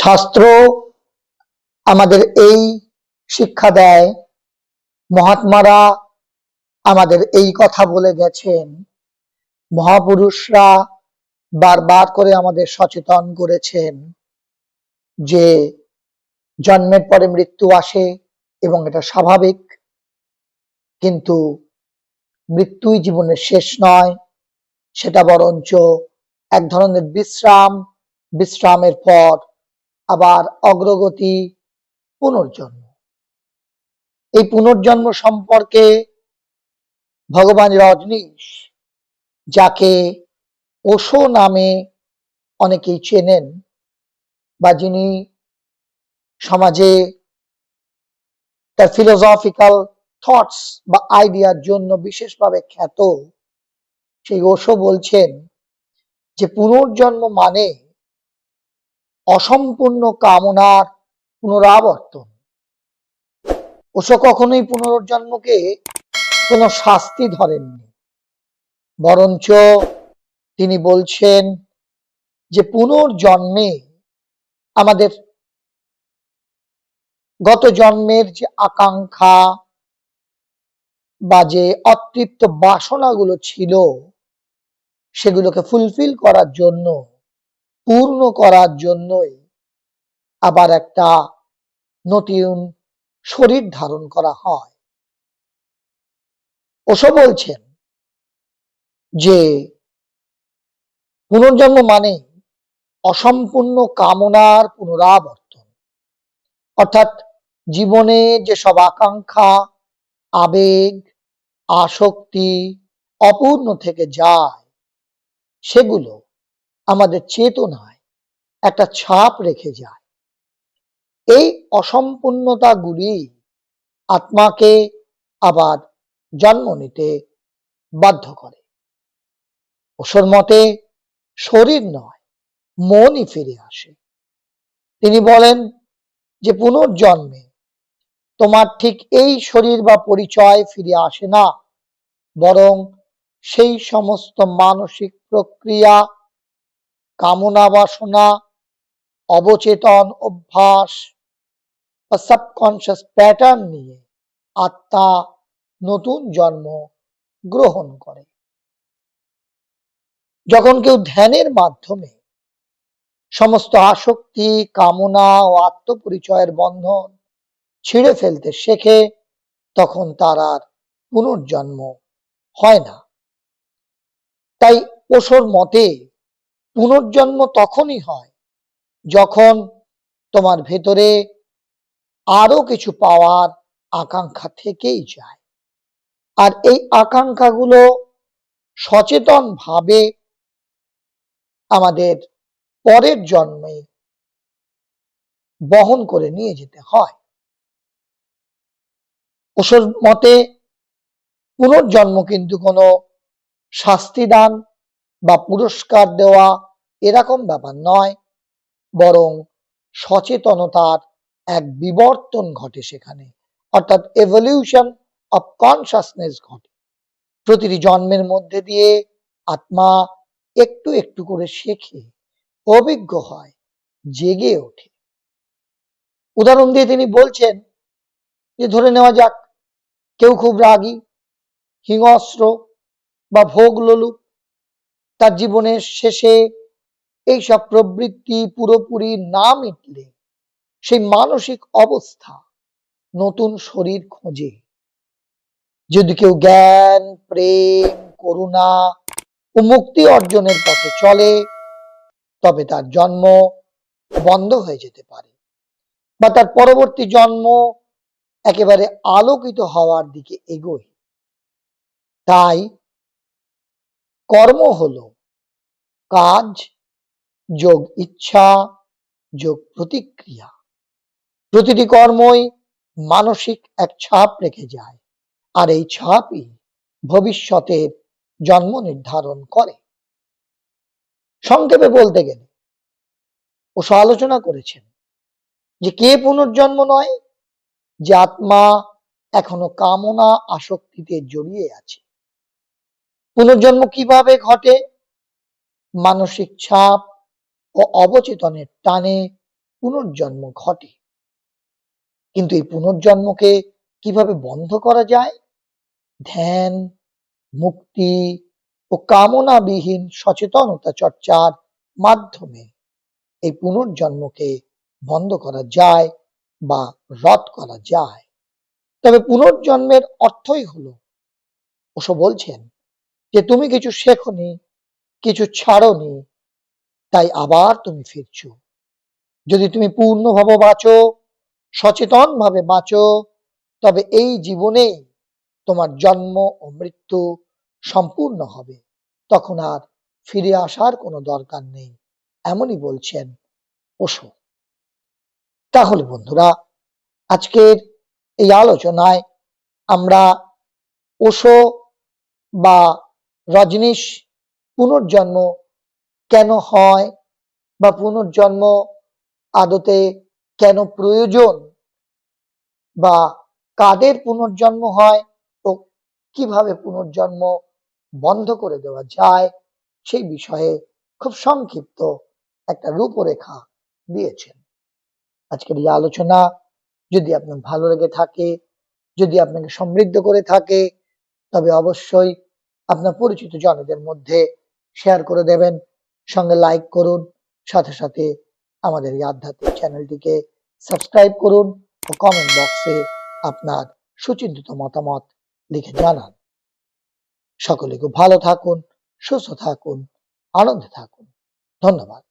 শাস্ত্র আমাদের এই শিক্ষা দেয়। মহাত্মারা আমাদের এই কথা বলে গেছেন। মহাপুরুষরা বারবার করে আমাদের সচেতন করেছেন যে জন্মের পরে মৃত্যু আসে এবং এটা স্বাভাবিক। কিন্তু মৃত্যুই জীবনের শেষ নয়, সেটা বরঞ্চ এক ধরনের বিশ্রাম, বিশ্রামের পর আবার অগ্রগতি পুনর্জন্ম। এই পুনর্জন্ম সম্পর্কে ভগবান রজনীশ, যাকে ওশো নামে অনেকেই চেনেন বা যিনি সমাজে তার ফিলোসফিক্যাল থটস বা আইডিয়ার জন্য বিশেষভাবে খ্যাত, সেই ওশো বলছেন যে পুনর্জন্ম মানে অসম্পূর্ণ কামনার পুনরাবর্তন। ওশো কখনোই পুনর্জন্মকে কোনো শাস্তি ধরেননি। বরঞ্চ তিনি বলছেন যে পুনর্জন্মে আমাদের গত জন্মের যে আকাঙ্ক্ষা বা যে অতৃপ্ত বাসনাগুলো ছিল, সেগুলোকে ফুলফিল করার জন্য পূর্ণ করার জন্যই আবার একটা নতুন শরীর ধারণ করা হয়। ওসব বলছেন যে পুনর্জন্ম মানে অসম্পূর্ণ কামনার পুনরাবর্তন। অর্থাৎ জীবনে যেসব আকাঙ্ক্ষা, আবেগ, আসক্তি অপূর্ণ থেকে যায়, সেগুলো আমাদের চেতনায় একটা ছাপ রেখে যায়। এই অসম্পূর্ণতাগুলি আত্মাকে আবার জন্ম নিতে বাধ্য করে। ওসর মতে, শরীর নয়, মনই ফিরে আসে। তিনি বলেন যে, পুনর্জন্মে তোমার ঠিক এই শরীর বা পরিচয় ফিরে আসে না। বরং সেই সমস্ত মানসিক প্রক্রিয়া কামনা বাসনা, অবচেতন অভ্যাস সাবকনশিয়াস প্যাটার্ন নিয়ে আত্মা নতুন জন্ম গ্রহণ করে। যখন কেউ ধ্যানের মাধ্যমে সমস্ত আসক্তি, কামনা ও আত্মপরিচয়ের বন্ধন ছিঁড়ে ফেলতে শেখে, তখন তার আর পুনর্জন্ম হয় না। তাই ওসর মতে পুনর্জন্ম তখনই হয় যখন তোমার ভেতরে আরও কিছু পাওয়ার আকাঙ্ক্ষা থেকেই যায়। আর এই আকাঙ্ক্ষাগুলো সচেতন ভাবে আমাদের পরের জন্মে বহন করে নিয়ে যেতে হয়। ওসর মতে পুনর্জন্ম কিন্তু কোনো শাস্তিদান বা পুরস্কার দেওয়া এরকম ব্যাপার নয়, বরং সচেতনতার এক বিবর্তন ঘটে সেখানে, অর্থাৎ এভলিউশন অফ কনসাসনেস ঘটে। প্রতিটি জন্মের মধ্যে দিয়ে আত্মা একটু একটু করে শেখে, অভিজ্ঞ হয়, জেগে ওঠে। উদাহরণ দিয়ে তিনি বলছেন যে, ধরে নেওয়া যাক, কেউ খুব রাগী, হিংস্র বা ভোগ লোলুপ তার জীবনের শেষে এইসব প্রবৃত্তি পুরোপুরি না মিটলে সেই মানসিক অবস্থা নতুন শরীর খোঁজে। যদি কেউ জ্ঞান, প্রেম, করুণা ও মুক্তি অর্জনের পথে চলে, তবে তার জন্ম বন্ধ হয়ে যেতে পারে বা তার পরবর্তী জন্ম একেবারে আলোকিত হওয়ার দিকে এগোয়। তাই কর্ম হলো কাজ, যোগ ইচ্ছা, যোগ প্রতিক্রিয়া। প্রতিটি কর্মই মানসিক এক ছাপ রেখে যায়, আর এই ছাপই ভবিষ্যতের জন্ম নির্ধারণ করে। সংক্ষেপে বলতে গেলে ও আলোচনা করেছেন যে কে পুনর্জন্ম নয়, যে আত্মা এখনও কামনা আসক্তিতে জড়িয়ে আছে। পুনর্জন্ম কীভাবে ঘটে? মানসিক ছাপ ও অবচেতনের টানে পুনর্জন্ম ঘটে। কিন্তু এই পুনর্জন্মকে কীভাবে বন্ধ করা যায়? ধ্যান, মুক্তি ও কামনাবিহীন সচেতনতা চর্চার মাধ্যমে এই পুনর্জন্মকে বন্ধ করা যায় বা রদ করা যায়। তবে পুনর্জন্মের অর্থই হলো, ওসব বলছেন যে তুমি কিছু শেখনি, কিছু ছাড়নি, তাই আবার তুমি ফিরছো। যদি তুমি পূর্ণভাবে বাঁচো সচেতন ভাবে বাঁচো, তবে এই জীবনেই তোমার জন্ম ও মৃত্যু সম্পূর্ণ হবে। তখন আর ফিরে আসার কোনো দরকার নেই, এমনই বলছেন ওশো তাহলে বন্ধুরা, আজকের এই আলোচনায় আমরা ওশো বা রজনীশ পুনর্জন্ম কেন হয় বা পুনর্জন্ম আদতে কেন প্রয়োজন বা কাদের পুনর্জন্ম হয় ও কীভাবে পুনর্জন্ম বন্ধ করে দেওয়া যায় সেই বিষয়ে খুব সংক্ষিপ্ত একটা রূপরেখা দিয়েছেন। আজকের এই আলোচনা যদি আপনার ভালো লেগে থাকে, যদি আপনাকে সমৃদ্ধ করে থাকে, তবে অবশ্যই আপনার পরিচিত জনদের মধ্যে শেয়ার করে দেবেন, সঙ্গে লাইক করুন, সাথে সাথে আমাদের এই আধ্যাত্মিক চ্যানেলটিকে সাবস্ক্রাইব করুন ও কমেন্ট বক্সে আপনার সুচিন্তিত মতামত লিখে জানান। সকলে খুব ভালো থাকুন, সুস্থ থাকুন, আনন্দে থাকুন। ধন্যবাদ।